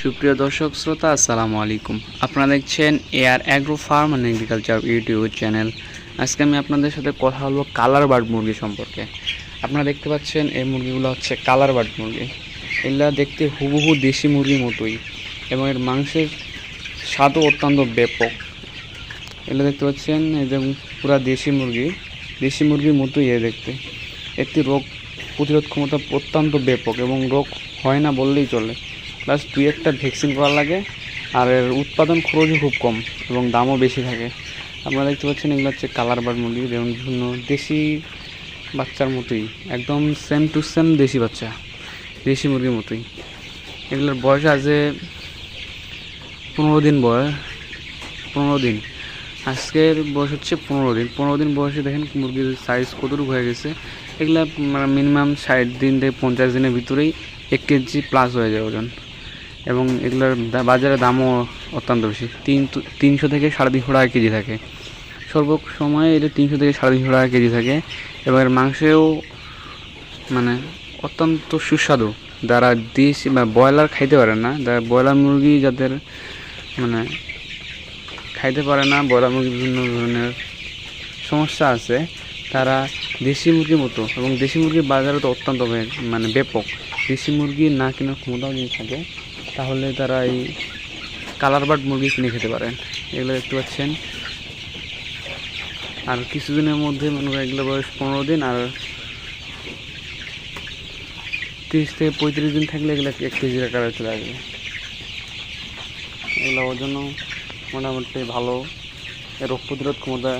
সুপ্রিয় দর্শক, শ্রোতা, আসসালামু আলাইকুম। আপনারা দেখছেন AR agro farm and agriculture YouTube channel আজকে আমি আপনাদের সাথে কথা বলব কালার বার্ড মুরগি সম্পর্কে। আপনারা দেখতে পাচ্ছেন, এই মুরগিগুলো হচ্ছে কালার বার্ড মুরগি। এগুলা দেখতে হুবহু দেশি মুরগির মতোই এবং এর মাংসের স্বাদও অত্যন্ত ব্যাপক। এগুলো দেখতে পাচ্ছেন একদম পুরা দেশি মুরগি। দেশি মুরগির মতোই এ দেখতে। একটি রোগ প্রতিরোধ ক্ষমতা অত্যন্ত ব্যাপক এবং রোগ হয় না বললেই চলে। প্লাস দুই একটা ভ্যাকসিন করা লাগে, আর এর উৎপাদন খরচও খুব কম এবং দামও বেশি থাকে। আপনারা দেখতে পাচ্ছেন এগুলো হচ্ছে কালার বার্ড মুরগি, যেমন বিভিন্ন দেশি বাচ্চার মতোই, একদম সেম টু সেম দেশি বাচ্চা, দেশি মুরগির মতোই। এগুলোর বয়স আছে পনেরো দিন বয়স পনেরো দিন। আজকের বয়স হচ্ছে পনেরো দিন। পনেরো দিন বয়সে দেখেন মুরগির সাইজ কতটুকু হয়ে গেছে। এগুলা মানে মিনিমাম ষাট দিন থেকে পঞ্চাশ দিনের ভিতরেই এক কেজি প্লাস হয়ে যায় ওজন। এবং এগুলোর বাজারে দামও অত্যন্ত বেশি। তিন তিনশো থেকে সাড়ে তিনশো টাকা কেজি থাকে। সর্ব সময় এটা তিনশো থেকে সাড়ে তিনশো টাকা কেজি থাকে এবং এর মাংসেও মানে অত্যন্ত সুস্বাদু। যারা দেশি বা ব্রয়লার খাইতে পারে না, যারা ব্রয়লার মুরগি যাদের মানে খাইতে পারে না, ব্রয়লার মুরগি বিভিন্ন ধরনের সমস্যা আছে, তারা দেশি মুরগির মতো এবং দেশি মুরগির বাজারে তো অত্যন্ত মানে ব্যাপক। দেশি মুরগি না কেনার ক্ষমতাও যদি থাকে তাহলে তারা এই কালার বার্ড মুরগি কিনে খেতে পারেন এগুলো দেখতে পাচ্ছেন। আর কিছুদিনের মধ্যে মনে করেন এগুলো বয়স পনেরো দিন আর তিরিশ থেকে পঁয়ত্রিশ দিন থাকলে এগুলো এক কেজির আকারে চলে আসবে। এগুলো ওর জন্য মোটামুটি ভালো। রোগ প্রতিরোধ ক্ষমতা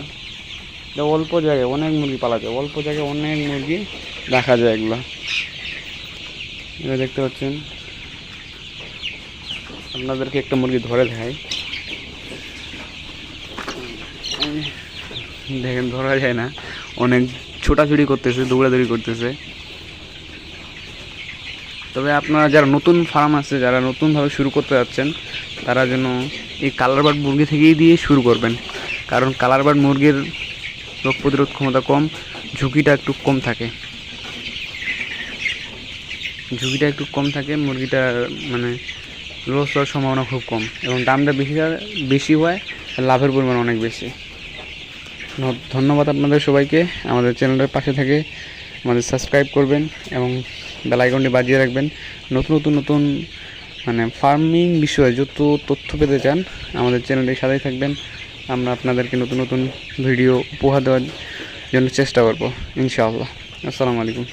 এটা অল্প জায়গায় অনেক মুরগি পালা যায়। অল্প জায়গায় অনেক মুরগি দেখা যায় এগুলো। এগুলো দেখতে পাচ্ছেন। আপনাদেরকে একটা মুরগি ধরে দেখাই। দেখেন, ধরা যায় না। অনেক ছোটাছুটি করতেছে, দৌড়াদৌড়ি করতেছে। তবে আপনারা যারা নতুন ফার্ম আছে, যারা নতুনভাবে শুরু করতে যাচ্ছেন, তারা যেন এই কালারবার্ড মুরগি থেকেই দিয়ে শুরু করবেন। কারণ কালার বার্ড মুরগির রোগ প্রতিরোধ ক্ষমতা কম, ঝুঁকিটা একটু কম থাকে। ঝুঁকিটা একটু কম থাকে, মুরগিটা মানে লস হওয়ার সম্ভাবনা খুব কম এবং দামটা বেশি বেশি হয় লাভের পরিমাণ অনেক বেশি। ধন্যবাদ আপনাদের সবাইকে। আমাদের চ্যানেলের পাশে থেকে আমাদের সাবস্ক্রাইব করবেন এবং বেল আইকনটি বাজিয়ে রাখবেন। নতুন নতুন নতুন মানে ফার্মিং বিষয়ে যত তথ্য পেতে চান, আমাদের চ্যানেলটির সাথেই থাকবেন। আমরা আপনাদেরকে নতুন নতুন ভিডিও উপহার দেওয়ার জন্য চেষ্টা করব, ইনশাআল্লাহ। আসসালামু আলাইকুম।